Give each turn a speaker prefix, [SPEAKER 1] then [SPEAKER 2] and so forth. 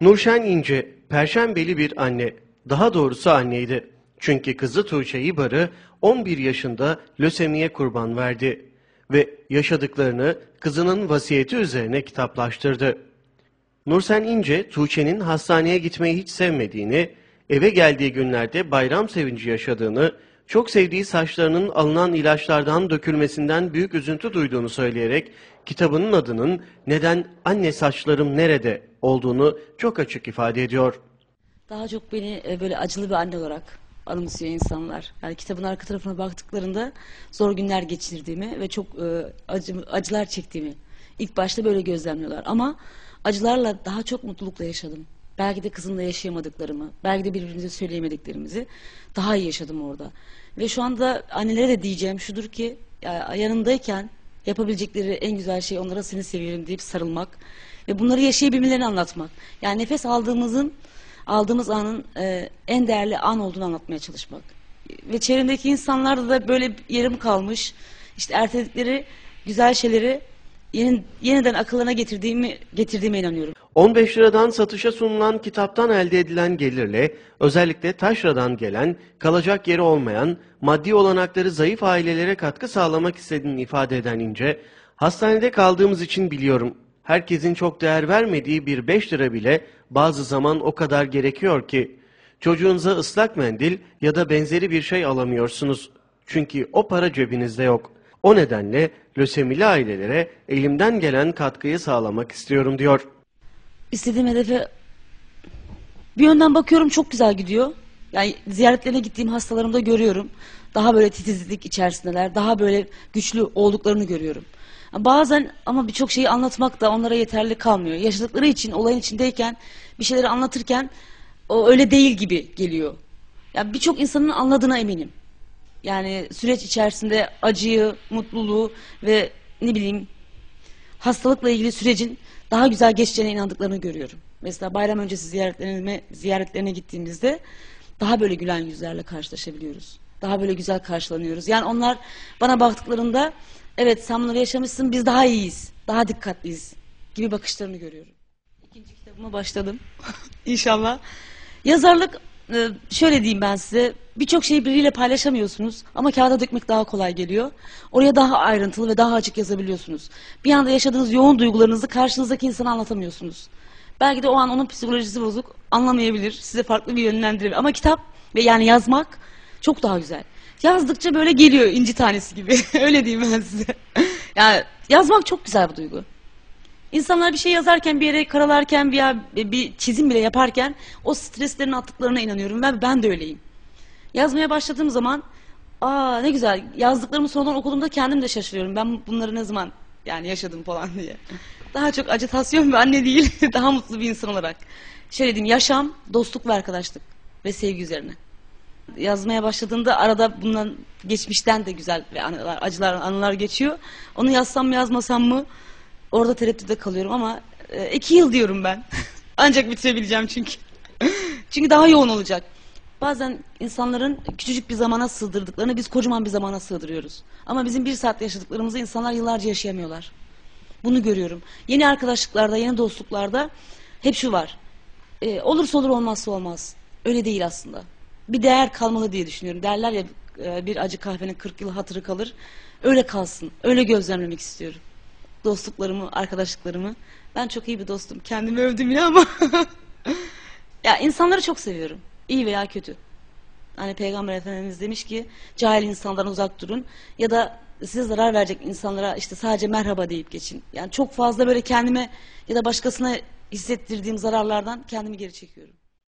[SPEAKER 1] Nurşen İnce, perşembeli bir anne. Daha doğrusu anneydi. Çünkü kızı Tuğçe İbar'ı 11 yaşında lösemiye kurban verdi. Ve yaşadıklarını kızının vasiyeti üzerine kitaplaştırdı. Nursen İnce, Tuğçe'nin hastaneye gitmeyi hiç sevmediğini, eve geldiği günlerde bayram sevinci yaşadığını, çok sevdiği saçlarının alınan ilaçlardan dökülmesinden büyük üzüntü duyduğunu söyleyerek kitabının adının neden anne saçlarım nerede olduğunu çok açık ifade ediyor.
[SPEAKER 2] Daha çok beni e, böyle acılı bir anne olarak anımsıyor insanlar. Yani kitabın arka tarafına baktıklarında zor günler geçirdiğimi ve çok e, acı, acılar çektiğimi ilk başta böyle gözlemliyorlar. Ama acılarla daha çok mutlulukla yaşadım. Belki de kızımla yaşayamadıklarımı, belki de birbirimize söyleyemediklerimizi daha iyi yaşadım orada. Ve şu anda annelere de diyeceğim şudur ki ya, yanındayken yapabilecekleri en güzel şey onlara seni seviyorum deyip sarılmak ve bunları yaşayabilmelerini anlatmak. Yani nefes aldığımızın aldığımız anın e, en değerli an olduğunu anlatmaya çalışmak. Ve çevremdeki insanlarda da böyle yarım kalmış, işte erteledikleri güzel şeyleri yeni, yeniden akıllarına getirdiğimi getirdiğime inanıyorum.
[SPEAKER 1] 15 liradan satışa sunulan kitaptan elde edilen gelirle özellikle taşradan gelen, kalacak yeri olmayan, maddi olanakları zayıf ailelere katkı sağlamak istediğini ifade eden İnce, hastanede kaldığımız için biliyorum. Herkesin çok değer vermediği bir 5 lira bile bazı zaman o kadar gerekiyor ki çocuğunuza ıslak mendil ya da benzeri bir şey alamıyorsunuz. Çünkü o para cebinizde yok. O nedenle lösemili ailelere elimden gelen katkıyı sağlamak istiyorum diyor.
[SPEAKER 2] İstediğim hedefe bir yönden bakıyorum çok güzel gidiyor. Yani ziyaretlerine gittiğim hastalarımda görüyorum. Daha böyle titizlik içerisindeler. Daha böyle güçlü olduklarını görüyorum. Bazen ama birçok şeyi anlatmak da onlara yeterli kalmıyor. Yaşadıkları için olayın içindeyken bir şeyleri anlatırken o öyle değil gibi geliyor. Yani birçok insanın anladığına eminim. Yani süreç içerisinde acıyı, mutluluğu ve ne bileyim hastalıkla ilgili sürecin daha güzel geçeceğine inandıklarını görüyorum. Mesela bayram öncesi ziyaretlerine, ziyaretlerine gittiğimizde daha böyle gülen yüzlerle karşılaşabiliyoruz. Daha böyle güzel karşılanıyoruz. Yani onlar bana baktıklarında evet sen bunları yaşamışsın biz daha iyiyiz, daha dikkatliyiz gibi bakışlarını görüyorum. İkinci kitabıma başladım inşallah. Yazarlık e, şöyle diyeyim ben size birçok şeyi biriyle paylaşamıyorsunuz ama kağıda dökmek daha kolay geliyor. Oraya daha ayrıntılı ve daha açık yazabiliyorsunuz. Bir anda yaşadığınız yoğun duygularınızı karşınızdaki insana anlatamıyorsunuz. Belki de o an onun psikolojisi bozuk anlamayabilir size farklı bir yönlendirebilir ama kitap ve yani yazmak çok daha güzel. Yazdıkça böyle geliyor inci tanesi gibi öyle diyeyim ben size. yani yazmak çok güzel bir duygu. İnsanlar bir şey yazarken, bir yere karalarken, bir, bir çizim bile yaparken o streslerin attıklarına inanıyorum. Ben, ben de öyleyim. Yazmaya başladığım zaman, aa ne güzel, yazdıklarımı sonradan okuduğumda kendim de şaşırıyorum. Ben bunları ne zaman yani yaşadım falan diye. Daha çok acitasyon ve anne değil, daha mutlu bir insan olarak. Şöyle diyeyim, yaşam, dostluk ve arkadaşlık ve sevgi üzerine. Yazmaya başladığımda arada bundan geçmişten de güzel ve anılar, acılar, anılar geçiyor. Onu yazsam mı yazmasam mı Orada tereddütte kalıyorum ama e, iki yıl diyorum ben. Ancak bitirebileceğim çünkü. çünkü daha yoğun olacak. Bazen insanların küçücük bir zamana sığdırdıklarını biz kocaman bir zamana sığdırıyoruz. Ama bizim bir saatte yaşadıklarımızı insanlar yıllarca yaşayamıyorlar. Bunu görüyorum. Yeni arkadaşlıklarda, yeni dostluklarda hep şu var. E, olursa olur olmazsa olmaz. Öyle değil aslında. Bir değer kalmalı diye düşünüyorum. Derler ya e, bir acı kahvenin 40 yıl hatırı kalır. Öyle kalsın. Öyle gözlemlemek istiyorum dostluklarımı, arkadaşlıklarımı. Ben çok iyi bir dostum. Kendimi övdüm yine ama. ya insanları çok seviyorum. İyi veya kötü. Hani Peygamber Efendimiz demiş ki cahil insanlardan uzak durun ya da size zarar verecek insanlara işte sadece merhaba deyip geçin. Yani çok fazla böyle kendime ya da başkasına hissettirdiğim zararlardan kendimi geri çekiyorum.